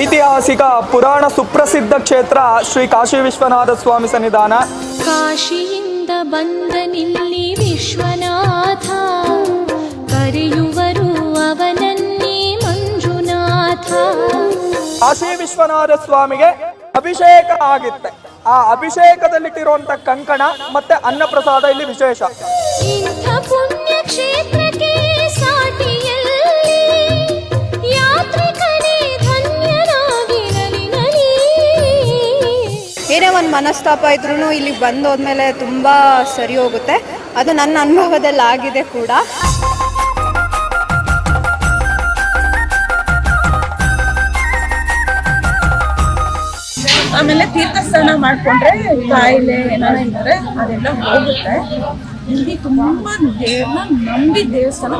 ಐತಿಹಾಸಿಕ ಪುರಾಣ ಸುಪ್ರಸಿದ್ಧ ಕ್ಷೇತ್ರ ಶ್ರೀ ಕಾಶಿ ವಿಶ್ವನಾಥ ಸ್ವಾಮಿ ಸನ್ನಿಧಾನ. ಕಾಶಿಯಿಂದ ಬಂದನಿಲ್ಲಿ ವಿಶ್ವನಾಥ ಕರೆಯುವರು ಅವನನ್ನೇ ಮಂಜುನಾಥ. ಕಾಶಿ ವಿಶ್ವನಾಥ ಸ್ವಾಮಿಗೆ ಅಭಿಷೇಕ ಆಗಿತ್ತೆ. ಆ ಅಭಿಷೇಕದಲ್ಲಿಟ್ಟಿರುವಂತ ಕಂಕಣ ಮತ್ತೆ ಅನ್ನಪ್ರಸಾದ ಇಲ್ಲಿ ವಿಶೇಷ. ಇಂಥ ಏನೇ ಒಂದು ಮನಸ್ತಾಪ ಇದ್ರೂ ಇಲ್ಲಿ ಬಂದೋದ್ಮೇಲೆ ತುಂಬ ಸರಿ ಹೋಗುತ್ತೆ. ಅದು ನನ್ನ ಅನುಭವದಲ್ಲಿ ಆಗಿದೆ ಕೂಡ. ಆಮೇಲೆ ತೀರ್ಥ ಸ್ನಾನ ಮಾಡ್ಕೊಂಡ್ರೆ ಕಾಯಿಲೆ ಏನಾರ ಇದ್ರೆ ಅದೆಲ್ಲ ಹೋಗುತ್ತೆ. ಇಲ್ಲಿ ತುಂಬಾ ದೇವ್ರನ್ನ ನಂಬಿ ದೇವಸ್ಥಾನ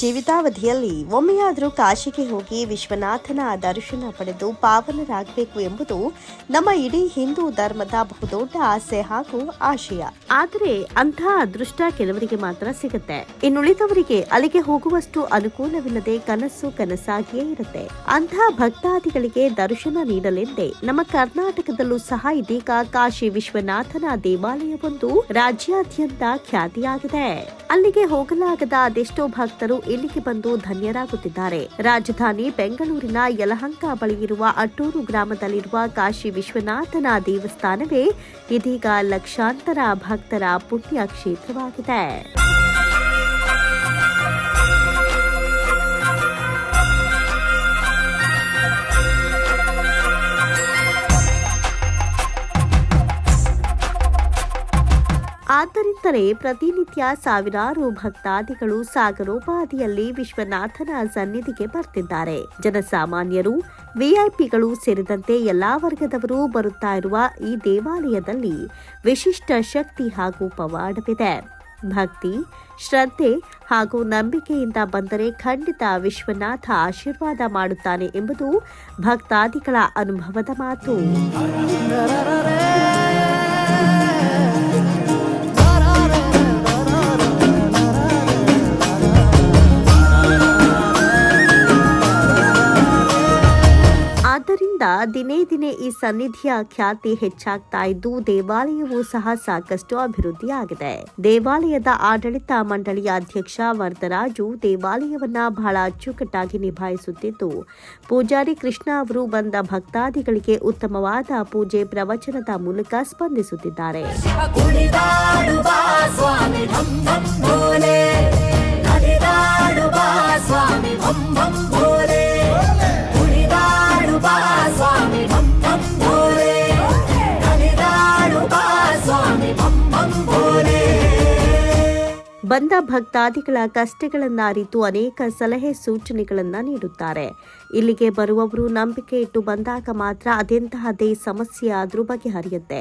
ಜೀವಿತಾವಧಿಯಲ್ಲಿ ಒಮ್ಮೆಯಾದರೂ ಕಾಶಿಗೆ ಹೋಗಿ ವಿಶ್ವನಾಥನ ದರ್ಶನ ಪಡೆದು ಪಾವನರಾಗಬೇಕು ಎಂಬುದು ನಮ್ಮ ಇಡೀ ಹಿಂದೂ ಧರ್ಮದ ಬಹುದೊಡ್ಡ ಆಸೆ ಹಾಗೂ ಆಶಯ. ಆದರೆ ಅಂತಹ ಅದೃಷ್ಟ ಕೆಲವರಿಗೆ ಮಾತ್ರ ಸಿಗುತ್ತೆ. ಇನ್ನುಳಿದವರಿಗೆ ಅಲ್ಲಿಗೆ ಹೋಗುವಷ್ಟು ಅನುಕೂಲವಿಲ್ಲದೆ ಕನಸು ಕನಸಾಗಿಯೇ ಇರುತ್ತೆ. ಅಂತಹ ಭಕ್ತಾದಿಗಳಿಗೆ ದರ್ಶನ ನೀಡಲೆಂದೇ ನಮ್ಮ ಕರ್ನಾಟಕದಲ್ಲೂ ಸಹ ಇದೀಗ ಕಾಶಿ ವಿಶ್ವನಾಥನ ದೇವಾಲಯವೊಂದು ರಾಜ್ಯಾದ್ಯಂತ ಖ್ಯಾತಿಯಾಗಿದೆ. ಅಲ್ಲಿಗೆ ಹೋಗಲಾಗದ ಅದೆಷ್ಟೋ ಭಕ್ತರು ಇಲ್ಲಿಗೆ ಬಂದು ಧನ್ಯರಾಗುತ್ತಿದ್ದಾರೆ. ರಾಜಧಾನಿ ಬೆಂಗಳೂರಿನ ಯಲಹಂಕ ಬಳಿ ಇರುವ ಅಟ್ಟೂರು ಗ್ರಾಮದಲ್ಲಿರುವ ಕಾಶಿ ವಿಶ್ವನಾಥನ ದೇವಸ್ಥಾನವೇ ಇದೀಗ ಲಕ್ಷಾಂತರ ಭಕ್ತರ ಪುಣ್ಯ ಕ್ಷೇತ್ರವಾಗಿದೆ. ಆದ್ದರಿಂದಲೇ ಪ್ರತಿನಿತ್ಯ ಸಾವಿರಾರು ಭಕ್ತಾದಿಗಳು ಸಾಗರೋಪಾದಿಯಲ್ಲಿ ವಿಶ್ವನಾಥನ ಸನ್ನಿಧಿಗೆ ಬರ್ತಿದ್ದಾರೆ. ಜನಸಾಮಾನ್ಯರು, ವಿಐಪಿಗಳು ಸೇರಿದಂತೆ ಎಲ್ಲಾ ವರ್ಗದವರು ಬರುತ್ತಾ ಇರುವ ಈ ದೇವಾಲಯದಲ್ಲಿ ವಿಶಿಷ್ಟ ಶಕ್ತಿ ಹಾಗೂ ಪವಾಡವಿದೆ. ಭಕ್ತಿ, ಶ್ರದ್ಧೆ ಹಾಗೂ ನಂಬಿಕೆಯಿಂದ ಬಂದರೆ ಖಂಡಿತ ವಿಶ್ವನಾಥ ಆಶೀರ್ವಾದ ಮಾಡುತ್ತಾನೆ ಎಂಬುದು ಭಕ್ತಾದಿಗಳ ಅನುಭವದ ಮಾತು. ದಿನೇ ದಿನೇ ಈ ಸನ್ನಿಧಿಯ ಖ್ಯಾತಿ ಹೆಚ್ಚಾಗ್ತಾ ಇದ್ದು, ದೇವಾಲಯವೂ ಸಹ ಸಾಕಷ್ಟು ಅಭಿವೃದ್ಧಿಯಾಗಿದೆ. ದೇವಾಲಯದ ಆಡಳಿತ ಮಂಡಳಿಯ ಅಧ್ಯಕ್ಷ ವರದರಾಜು ದೇವಾಲಯವನ್ನ ಬಹಳ ಅಚ್ಚುಕಟ್ಟಾಗಿ ನಿಭಾಯಿಸುತ್ತಿದ್ದು, ಪೂಜಾರಿ ಕೃಷ್ಣ ಅವರು ಬಂದ ಭಕ್ತಾದಿಗಳಿಗೆ ಉತ್ತಮವಾದ ಪೂಜೆ ಪ್ರವಚನದ ಮೂಲಕ ಸ್ಪಂದಿಸುತ್ತಿದ್ದಾರೆ. ಬಂದ ಭಕ್ತಾದಿಗಳ ಕಷ್ಟಗಳನ್ನ ಅರಿತು ಅನೇಕ ಸಲಹೆ ಸೂಚನೆಗಳನ್ನು ನೀಡುತ್ತಾರೆ. ಇಲ್ಲಿಗೆ ಬರುವವರು ನಂಬಿಕೆ ಇಟ್ಟು ಬಂದಾಗ ಮಾತ್ರ ಅದೆಂತಹದೇ ಸಮಸ್ಯೆ ಆದರೂ ಬಗೆಹರಿಯುತ್ತೆ.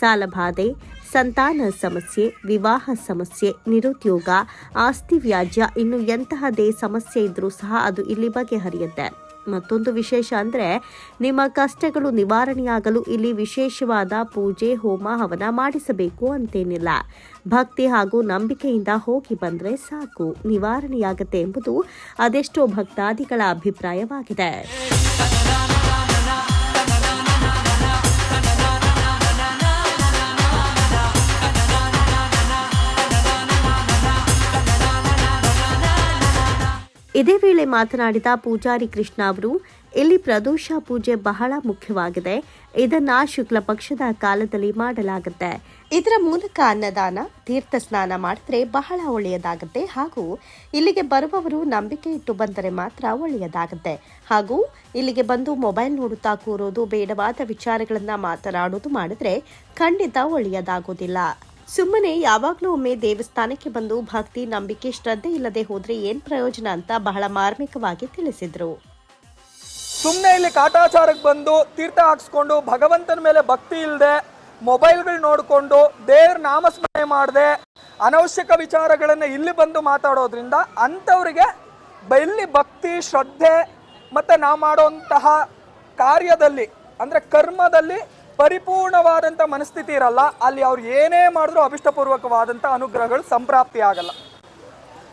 ಸಾಲಬಾಧೆ, ಸಂತಾನ ಸಮಸ್ಯೆ, ವಿವಾಹ ಸಮಸ್ಯೆ, ನಿರುದ್ಯೋಗ, ಆಸ್ತಿ ವ್ಯಾಜ್ಯ ಇನ್ನು ಎಂತಹದೇ ಸಮಸ್ಯೆ ಇದ್ರೂ ಸಹ ಅದು ಇಲ್ಲಿ ಬಗೆಹರಿಯುತ್ತೆ. ಮತ್ತೊಂದು ವಿಶೇಷ ಅಂದರೆ ನಿಮ್ಮ ಕಷ್ಟಗಳು ನಿವಾರಣೆಯಾಗಲು ಇಲ್ಲಿ ವಿಶೇಷವಾದ ಪೂಜೆ, ಹೋಮ, ಹವನ ಮಾಡಿಸಬೇಕು ಅಂತೇನಿಲ್ಲ. ಭಕ್ತಿ ಹಾಗೂ ನಂಬಿಕೆಯಿಂದ ಹೋಗಿ ಬಂದರೆ ಸಾಕು. ನಿವಾರಣೆಯಾಗುತ್ತೆ ಎಂಬುದು ಅದೆಷ್ಟೋ ಭಕ್ತಾದಿಗಳ ಅಭಿಪ್ರಾಯವಾಗಿದೆ. ಇದೇ ವೇಳೆ ಮಾತನಾಡಿದ ಪೂಜಾರಿ ಕೃಷ್ಣ ಅವರು, ಇಲ್ಲಿ ಪ್ರದೋಷ ಪೂಜೆ ಬಹಳ ಮುಖ್ಯವಾಗಿದೆ. ಇದನ್ನ ಶುಕ್ಲ ಪಕ್ಷದ ಕಾಲದಲ್ಲಿ ಮಾಡಲಾಗುತ್ತೆ. ಇದರ ಮೂಲಕ ಅನ್ನದಾನ, ತೀರ್ಥ ಸ್ನಾನ ಮಾಡಿದ್ರೆ ಬಹಳ ಒಳ್ಳೆಯದಾಗುತ್ತೆ. ಹಾಗೂ ಇಲ್ಲಿಗೆ ಬರುವವರು ನಂಬಿಕೆ ಇಟ್ಟು ಬಂದರೆ ಮಾತ್ರ ಒಳ್ಳೆಯದಾಗುತ್ತೆ. ಹಾಗೂ ಇಲ್ಲಿಗೆ ಬಂದು ಮೊಬೈಲ್ ನೋಡುತ್ತಾ ಕೂರೋದು, ಬೇಡವಾದ ವಿಚಾರಗಳನ್ನ ಮಾತನಾಡೋದು ಮಾಡಿದ್ರೆ ಖಂಡಿತ ಒಳ್ಳೆಯದಾಗೋದಿಲ್ಲ ಸುಮ್ಮನೆ ಯಾವಾಗಲೂ ಒಮ್ಮೆ ದೇವಸ್ಥಾನಕ್ಕೆ ಬಂದು ಭಕ್ತಿ, ನಂಬಿಕೆ, ಶ್ರದ್ಧೆ ಇಲ್ಲದೆ ಹೋದ್ರೆ ಏನ್ ಪ್ರಯೋಜನ ಅಂತ ಬಹಳ ಮಾರ್ಮಿಕವಾಗಿ ತಿಳಿಸಿದ್ರು. ಸುಮ್ಮನೆ ಇಲ್ಲಿ ಕಾಟಾಚಾರಕ್ಕೆ ಬಂದು ತೀರ್ಥ ಹಾಕ್ಸ್ಕೊಂಡು ಭಗವಂತನ ಮೇಲೆ ಭಕ್ತಿ ಇಲ್ಲದೆ ಮೊಬೈಲ್ಗಳು ನೋಡಿಕೊಂಡು ದೇವ್ರ ನಾಮಸ್ಮರಣೆ ಮಾಡದೆ ಅನವಶ್ಯಕ ವಿಚಾರಗಳನ್ನು ಇಲ್ಲಿ ಬಂದು ಮಾತಾಡೋದ್ರಿಂದ ಅಂಥವ್ರಿಗೆ ಇಲ್ಲಿ ಭಕ್ತಿ, ಶ್ರದ್ಧೆ ಮತ್ತು ನಾವು ಮಾಡುವಂತಹ ಕಾರ್ಯದಲ್ಲಿ ಅಂದರೆ ಕರ್ಮದಲ್ಲಿ ಪರಿಪೂರ್ಣವಾದಂಥ ಮನಸ್ಥಿತಿ ಇರಲ್ಲ. ಅಲ್ಲಿ ಅವ್ರು ಏನೇ ಮಾಡಿದ್ರು ಅಭಿಷ್ಟಪೂರ್ವಕವಾದಂಥ ಅನುಗ್ರಹಗಳು ಸಂಪ್ರಾಪ್ತಿ ಆಗಲ್ಲ.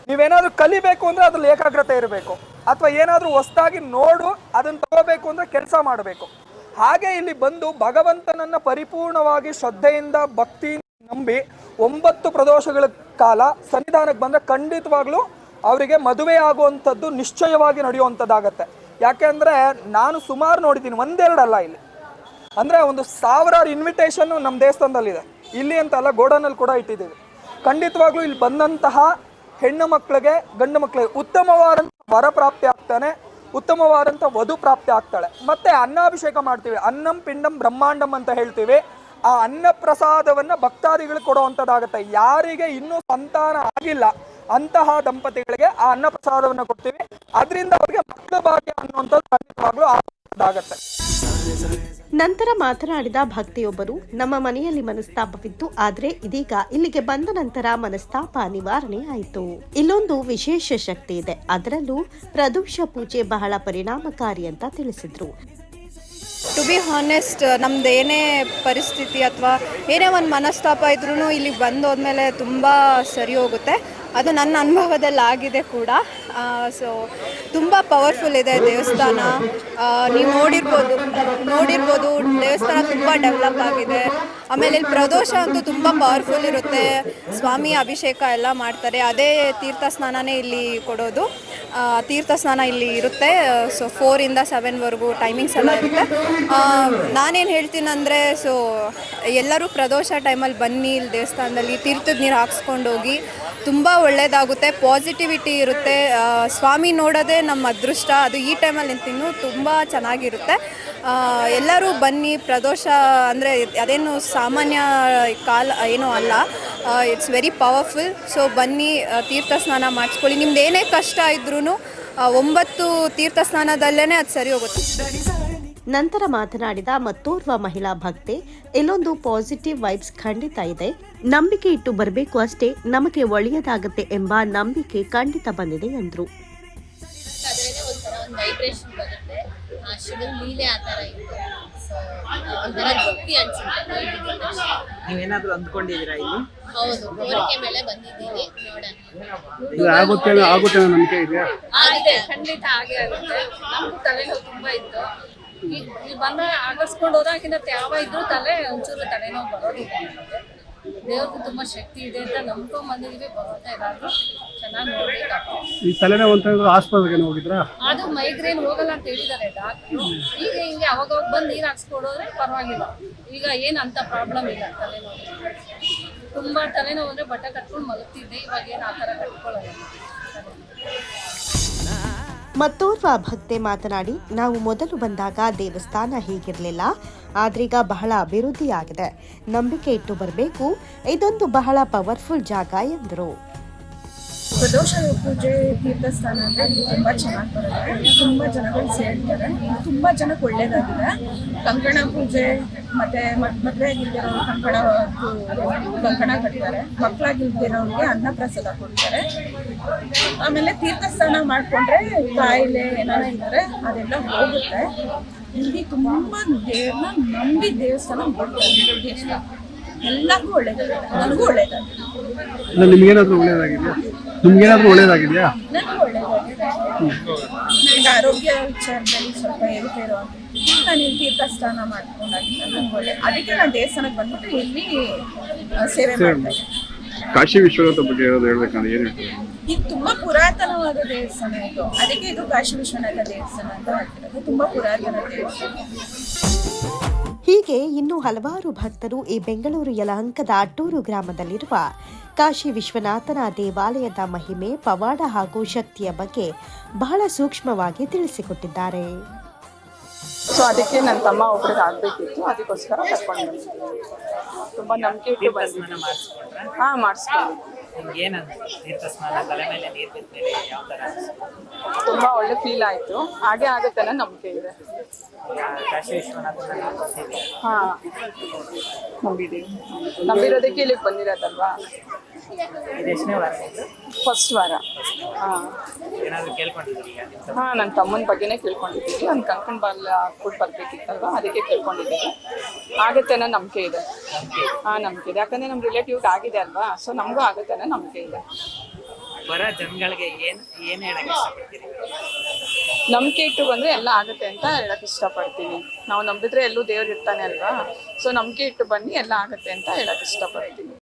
ನೀವೇನಾದರೂ ಕಲಿಬೇಕು ಅಂದರೆ ಅದ್ರಲ್ಲಿ ಏಕಾಗ್ರತೆ ಇರಬೇಕು. ಅಥವಾ ಏನಾದರೂ ಹೊಸದಾಗಿ ನೋಡು, ಅದನ್ನು ತಗೋಬೇಕು ಅಂದರೆ ಕೆಲಸ ಮಾಡಬೇಕು. ಹಾಗೆ ಇಲ್ಲಿ ಬಂದು ಭಗವಂತನನ್ನು ಪರಿಪೂರ್ಣವಾಗಿ ಶ್ರದ್ಧೆಯಿಂದ ಭಕ್ತಿ ನಂಬಿ ಒಂಬತ್ತು ಪ್ರದೋಷಗಳ ಕಾಲ ಸನ್ನಿಧಾನಕ್ಕೆ ಬಂದರೆ ಖಂಡಿತವಾಗ್ಲೂ ಅವರಿಗೆ ಮದುವೆ ಆಗುವಂಥದ್ದು ನಿಶ್ಚಯವಾಗಿ ನಡೆಯುವಂಥದ್ದಾಗತ್ತೆ. ಯಾಕೆಂದರೆ ನಾನು ಸುಮಾರು ನೋಡಿದ್ದೀನಿ, ಒಂದೆರಡಲ್ಲ ಇಲ್ಲಿ. ಅಂದ್ರೆ ಒಂದು ಸಾವಿರಾರು ಇನ್ವಿಟೇಷನ್ನು ನಮ್ಮ ದೇವಸ್ಥಾನದಲ್ಲಿದೆ. ಇಲ್ಲಿ ಅಂತಲ್ಲ ಗೋಡನಲ್ಲಿ ಕೂಡ ಇಟ್ಟಿದ್ದೀವಿ. ಖಂಡಿತವಾಗ್ಲೂ ಇಲ್ಲಿ ಬಂದಂತಹ ಹೆಣ್ಣು ಮಕ್ಕಳಿಗೆ, ಗಂಡು ಮಕ್ಕಳಿಗೆ ಉತ್ತಮವಾದಂಥ ವರ ಪ್ರಾಪ್ತಿ ಆಗ್ತಾನೆ ಉತ್ತಮವಾದಂಥ ವಧು ಪ್ರಾಪ್ತಿ ಆಗ್ತಾಳೆ. ಮತ್ತೆ ಅನ್ನಾಭಿಷೇಕ ಮಾಡ್ತೀವಿ. ಅನ್ನಂ, ಪಿಂಡಂ, ಬ್ರಹ್ಮಾಂಡಂ ಅಂತ ಹೇಳ್ತೀವಿ. ಆ ಅನ್ನ ಪ್ರಸಾದವನ್ನ ಭಕ್ತಾದಿಗಳಿಗೆ ಕೊಡುವಂಥದ್ದಾಗುತ್ತೆ ಯಾರಿಗೆ ಇನ್ನೂ ಸಂತಾನ ಆಗಿಲ್ಲ, ಅಂತಹ ದಂಪತಿಗಳಿಗೆ ಆ ಅನ್ನ ಪ್ರಸಾದವನ್ನು ಕೊಡ್ತೀವಿ. ಅದರಿಂದ ಅವರಿಗೆ ಮಕ್ಕಳ ಭಾಗ್ಯ ಅನ್ನುವಂಥದ್ದು ಖಂಡಿತವಾಗ್ಲೂ ಆಗತ್ತೆ ನಂತರ ಮಾತನಾಡಿದ ಭಕ್ತಿಯೊಬ್ಬರು, ನಮ್ಮ ಮನೆಯಲ್ಲಿ ಮನಸ್ತಾಪವಿತ್ತು, ಆದರೆ ಇದೀಗ ಇಲ್ಲಿಗೆ ಬಂದ ನಂತರ ಮನಸ್ತಾಪ ನಿವಾರಣೆ ಆಯಿತು. ಇಲ್ಲೊಂದು ವಿಶೇಷ ಶಕ್ತಿ ಇದೆ, ಅದರಲ್ಲೂ ಪ್ರದೋಷ ಪೂಜೆ ಬಹಳ ಪರಿಣಾಮಕಾರಿ ಅಂತ ತಿಳಿಸಿದ್ರು. ಟು ಬಿ ಹಾನೆಸ್ಟ್ ನಮ್ದು ಏನೇ ಪರಿಸ್ಥಿತಿ ಅಥವಾ ಏನೇ ಒಂದು ಮನಸ್ತಾಪ ಇದ್ರೂ ಇಲ್ಲಿಗೆ ಬಂದೋದ್ಮೇಲೆ ತುಂಬ ಸರಿ ಹೋಗುತ್ತೆ. ಅದು ನನ್ನ ಅನುಭವದಲ್ಲಿ ಆಗಿದೆ ಕೂಡ. ಸೊ ತುಂಬ ಪವರ್ಫುಲ್ ಇದೆ ದೇವಸ್ಥಾನ. ನೀವು ನೋಡಿರ್ಬೋದು ನೋಡಿರ್ಬೋದು, ದೇವಸ್ಥಾನ ತುಂಬ ಡೆವಲಪ್ ಆಗಿದೆ. ಆಮೇಲೆ ಇಲ್ಲಿ ಪ್ರದೋಷ ಅಂತೂ ತುಂಬ ಪವರ್ಫುಲ್ ಇರುತ್ತೆ. ಸ್ವಾಮಿ ಅಭಿಷೇಕ ಎಲ್ಲ ಮಾಡ್ತಾರೆ. ಅದೇ ತೀರ್ಥ ಸ್ನಾನನೇ ಇಲ್ಲಿ ಕೊಡೋದು. ತೀರ್ಥ ಸ್ನಾನ ಇಲ್ಲಿ ಇರುತ್ತೆ. ಸೊ ಫೋರಿಂದ ಸೆವೆನ್ವರೆಗೂ ಟೈಮಿಂಗ್ಸ್ ಎಲ್ಲ ಇರುತ್ತೆ. ನಾನೇನು ಹೇಳ್ತೀನಂದರೆ ಸೊ ಎಲ್ಲರೂ ಪ್ರದೋಷ ಟೈಮಲ್ಲಿ ಬನ್ನಿ, ಇಲ್ಲಿ ದೇವಸ್ಥಾನದಲ್ಲಿ ತೀರ್ಥದ ನೀರು ಹಾಕ್ಸ್ಕೊಂಡು ಹೋಗಿ. ತುಂಬ ಒಳ್ಳೆಯದಾಗುತ್ತೆ ಪಾಸಿಟಿವಿಟಿ ಇರುತ್ತೆ. ಸ್ವಾಮಿ ನೋಡೋದೇ ನಮ್ಮ ಅದೃಷ್ಟ. ಅದು ಈ ಟೈಮಲ್ಲಿ ನಿಂತಿನ್ನು ತುಂಬ ಚೆನ್ನಾಗಿರುತ್ತೆ. ಎಲ್ಲರೂ ಬನ್ನಿ. ಪ್ರದೋಷ ಅಂದರೆ ಅದೇನು ಸಾಮಾನ್ಯ ಕಾಲ, ಏನೂ ಅಲ್ಲ. ಇಟ್ಸ್ ವೆರಿ ಪವರ್ಫುಲ್ ಸೊ ಬನ್ನಿ ತೀರ್ಥ ಸ್ನಾನ ಮಾಡಿಸ್ಕೊಳ್ಳಿ. ನಿಮ್ದು ಏನೇ ಕಷ್ಟ ಇದ್ರೂ ಒಂಬತ್ತು ತೀರ್ಥ ಸ್ನಾನದಲ್ಲೇ ಅದು ಸರಿ ಹೋಗುತ್ತೆ. ನಂತರ ಮಾತನಾಡಿದ ಮತ್ತೋರ್ವ ಮಹಿಳಾ ಭಕ್ತೆ ಇಲ್ಲೊಂದು ಪಾಸಿಟಿವ್ ವೈಬ್ಸ್ ಖಂಡಿತ ಇದೆ. ನಂಬಿಕೆ ಇಟ್ಟು ಬರಬೇಕು ಅಷ್ಟೇ, ನಮಗೆ ಒಳ್ಳೆಯದಾಗುತ್ತೆ ಎಂಬ ನಂಬಿಕೆ ಖಂಡಿತ ಬಂದಿದೆ ಎಂದ್ರು ಒಂದು ವೈಬ್ರೇಷನ್ ಬರುತ್ತೆ. ಆ ಶಿವನ್ ಲೀಲೆ ಆ ಥರ ಇತ್ತು. ಸೊ ಒಂಥರ ತೃಪ್ತಿ ಅನ್ಸುತ್ತೆ. ನೋಡಿದ ತಕ್ಷಣ. ನೀವೇನಾದ್ರೂ ಅಂದ್ಕೊಂಡಿದ್ದೀರಾ ಇಲ್ಲಿ? ಹೌದು ಕೋರಿಕೆ ಮೇಲೆ ಬಂದಿದ್ದೀನಿ ನೋಡೋಣ. ಇದು ಆಗುತ್ತೆ ಆಗುತ್ತೆ ಅನ್ನೋ ನಂಬಿಕೆ ಇದೆಯಾ? ಆಗಿದೆ. ಖಂಡಿತ ಆಗೇ ಆಗುತ್ತೆ. ನಮಗೂ ತಲೆನೋವು ತುಂಬಾ ಇತ್ತು. ಈ- ಇಲ್ಲಿ ಬಂದ ಆಗರ್ಸ್ಕೊಂಡು ಹೋದಾಗಿಂದ ಯಾವ ಇದ್ರೂ ತಲೆ ಒಂಚೂರು ತಲೆನೋವು ಬರೋದಿಲ್ಲ ನಮಗೆ. ದೇವ್ರದ್ದು ತುಂಬಾ ಶಕ್ತಿ ಇದೆ ಅಂತ ನಂಬ್ಕೊಂಡ್ ಬಂದಿದೀವಿ ಬರುತ್ತೆ ಎಲ್ಲಾದ್ರೂ ಈ ತಲೆನೋವು ಅಂತ ಹೇಳಿದ್ರೆ ಆಸ್ಪತ್ರೆಗೆ ಹೋಗಿದ್ರಾ? ಅದು ಮೈಗ್ರೇನ್ ಹೋಗಲ್ಲ ಅಂತ ಹೇಳಿದ್ದಾರೆ ಡಾಕ್ಟ್ರು ಈಗ ಹಿಂಗೆ ಅವಾಗ ಬಂದು ನೀರು ಹಾಕ್ಸ್ಕೊಡೋದ್ರೆ ಪರವಾಗಿಲ್ಲ. ಈಗ ಏನು ಅಂತ ಪ್ರಾಬ್ಲಮ್ ಇಲ್ಲ ತಲೆನೋವು. ತುಂಬಾ ತಲೆನೋವು ಅಂದ್ರೆ ಬಟ್ಟೆ ಕಟ್ಕೊಂಡು ಮಲಗ್ತಿದ್ದೆ ಇವಾಗ ಏನು ಆ ಥರ ಕಟ್ಕೊಳ್ಳಲ್ಲ. ಮತ್ತೋರ್ವ ಭಕ್ತೆ ಮಾತನಾಡಿ ನಾವು ಮೊದಲು ಬಂದಾಗ ದೇವಸ್ಥಾನ ಹೀಗಿರಲಿಲ್ಲ ಆದ್ರೀಗ ಬಹಳ ಅಭಿವೃದ್ಧಿಯಾಗಿದೆ. ನಂಬಿಕೆ ಇಟ್ಟು ಬರಬೇಕು ಇದೊಂದು ಬಹಳ ಪವರ್ಫುಲ್ ಜಾಗ ಎಂದರು. ಪ್ರದೋಷ ಪೂಜೆ ತೀರ್ಥಸ್ಥಾನ ಅಂದರೆ ತುಂಬ ಚೆನ್ನಾಗಿ ಬರುತ್ತೆ. ತುಂಬ ಜನಗಳು ಸೇರ್ತಾರೆ. ತುಂಬ ಜನಕ್ಕೆ ಒಳ್ಳೆಯದಾಗಿದೆ ಕಂಕಣ ಪೂಜೆ ಮತ್ತು ಮದುವೆ ಆಗಿಲ್ದಿರೋರು ಕಂಕಣ ಕಂಕಣ ಕಟ್ತಾರೆ. ಮಕ್ಕಳಾಗಿಲ್ದಿರೋರಿಗೆ ಅನ್ನ ಪ್ರಸಾದ ಕೊಡ್ತಾರೆ. ಆಮೇಲೆ ತೀರ್ಥಸ್ಥಾನ ಮಾಡಿಕೊಂಡ್ರೆ ಕಾಯಿಲೆ ಏನಾರ ಇದ್ದರೆ ಅದೆಲ್ಲ ಹೋಗುತ್ತೆ. ಇಲ್ಲಿ ತುಂಬ ದೇವ್ರನ್ನ ನಂಬಿ ದೇವಸ್ಥಾನ ಬರ್ತಾರೆ ಎಲ್ಲರಿಗೂ ಒಳ್ಳೇದಾಗಿದೆ. ನನಗೂ ಒಳ್ಳೆಯದಾಗಿದೆ ನಿಮಗೇನಾದರೂ ಒಳ್ಳೆಯದಾಗಿದೆ ನಿಮ್ಗೇನಾದ್ರೂ ಒಳ್ಳೇದಾಗಿದೆಯಾ? ನನಗೂ ಒಳ್ಳೇದಾಗಿದೆ. ನನಗೆ ಆರೋಗ್ಯ ವಿಚಾರದಲ್ಲಿ ಸ್ವಲ್ಪ ಏರುಪೇರು ಆಗಿತ್ತು. ನಾನು ಇಲ್ಲಿ ನನಗೆ ಒಳ್ಳೆ ಅದಕ್ಕೆ ನಾನು ದೇವಸ್ಥಾನಕ್ಕೆ ಬಂದ್ಬಿಟ್ಟು ಇಲ್ಲಿ ಆ, ಸೇವೆ ಮಾಡ್ತಾ ಇದ್ದೀನಿ. ಕಾಶಿ ವಿಶ್ವನಾಥ ಬಗ್ಗೆ ಹೇಳ್ಬೇಕಂದ್ರೆ ಏನು ಇದು ತುಂಬಾ ಪುರಾತನವಾದ ದೇವಸ್ಥಾನ ಇದು. ಅದಕ್ಕೆ ಇದು ಕಾಶಿ ವಿಶ್ವನಾಥ ದೇವಸ್ಥಾನ ಅಂತ ಹೇಳ್ತಿರೋದು. ತುಂಬಾ ಪುರಾತನ ದೇವಸ್ಥಾನ. ಹೀಗೆ ಇನ್ನೂ ಹಲವಾರು ಭಕ್ತರು ಈ ಬೆಂಗಳೂರು ಯಲಹಂಕದ ಅಟ್ಟೂರು ಗ್ರಾಮದಲ್ಲಿರುವ ಕಾಶಿ ವಿಶ್ವನಾಥನ ದೇವಾಲಯದ ಮಹಿಮೆ ಪವಾಡ ಹಾಗೂ ಶಕ್ತಿಯ ಬಗ್ಗೆ ಬಹಳ ಸೂಕ್ಷ್ಮವಾಗಿ ತಿಳಿಸಿಕೊಟ್ಟಿದ್ದಾರೆ. ಸೊ ಅದಕ್ಕೆ ನನ್ನ ತಮ್ಮ ಒಬ್ರಿಗೆ ಆಗ್ಬೇಕಿತ್ತು. ಅದಕ್ಕೋಸ್ಕರ ಕರ್ಕೊಂಡು ಬಂದೆ ತುಂಬಾ ನಂಬಿಕೆ ಇಟ್ಟು ಬಂದಿದ್ದೆ ಮಾಡಿಸ್ಕೊಂಡ್ರೆ? ಹಾ ಮಾಡಿಸ್ಕೊಂಡು ನಿಮ್ಗೆ ಏನಂತ ತೀರ್ಥ ಸ್ನಾನ ತಲೆ ಮೇಲೆ ನೀರು ಬಿದ್ದ ಮೇಲೆ ಯಾವ ಥರ ಅನ್ಸುತ್ತೆ? ತುಂಬಾ ಒಳ್ಳೆ ಫೀಲ್ ಆಯ್ತು. ಹಾಗೆ ಆಗುತ್ತೆ ಅನ್ನೋ ನಂಬಿಕೆ ಇದೆ. ಕಾಶಿ ವಿಶ್ವನಾಥನ? ಹಾ. ನಂಬಿರೋದಕ್ಕೆ ಇಲ್ಲಿಗೆ ಬಂದಿರೋದಲ್ವಾ? ವಾರ ಇದು? ಫಸ್ಟ್ ವಾರ. ಹಾ. ಏನಾದ್ರು ಕೇಳ್ಕೊಂಡಿದ್ದೀರಿ ಈಗ ನಿಮ್ಮ ಹಾಂ ನನ್ನ ತಮ್ಮನ ಬಗ್ಗೆನೇ ಕೇಳ್ಕೊಂಡಿದ್ದೀನಿ ನನ್ನ ಕಂಕಣ ಬಾಲ್ ಕೂಡ ಬರ್ಬೇಕಿತ್ತಲ್ವಾ? ಅದಕ್ಕೆ ಕೇಳ್ಕೊಂಡಿದ್ದೀನಿ ಆಗುತ್ತೆ ಅನ್ನೋ ನಂಬಿಕೆ ಇದೆ. ಹಾಂ ನಂಬಿಕೆ ಇದೆ. ಯಾಕಂದ್ರೆ ನಮ್ ರಿಲೇಟಿವ್ ಆಗಿದೆ ಅಲ್ವಾ? ಸೊ ನಮಗೂ ಆಗುತ್ತೆ ಅನ್ನೋ ನಂಬಿಕೆ ಇದೆ. ಬರೋ ಜನಗಳಿಗೆ ಏನು ಏನ್ ಹೇಳಕ್ ಇಷ್ಟಪಡ್ತೀರಿ? ನಂಬಿಕೆ ಇಟ್ಟು ಬಂದ್ರೆ ಎಲ್ಲ ಆಗುತ್ತೆ ಅಂತ ಹೇಳಕ್ ಇಷ್ಟಪಡ್ತೀನಿ. ನಾವು ನಂಬಿದ್ರೆ ಎಲ್ಲೂ ದೇವ್ರು ಇರ್ತಾನೆ ಅಲ್ವಾ? ಸೊ ನಂಬಿಕೆ ಇಟ್ಟು ಬನ್ನಿ ಎಲ್ಲ ಆಗುತ್ತೆ ಅಂತ ಹೇಳಕ್ ಇಷ್ಟಪಡ್ತೀನಿ.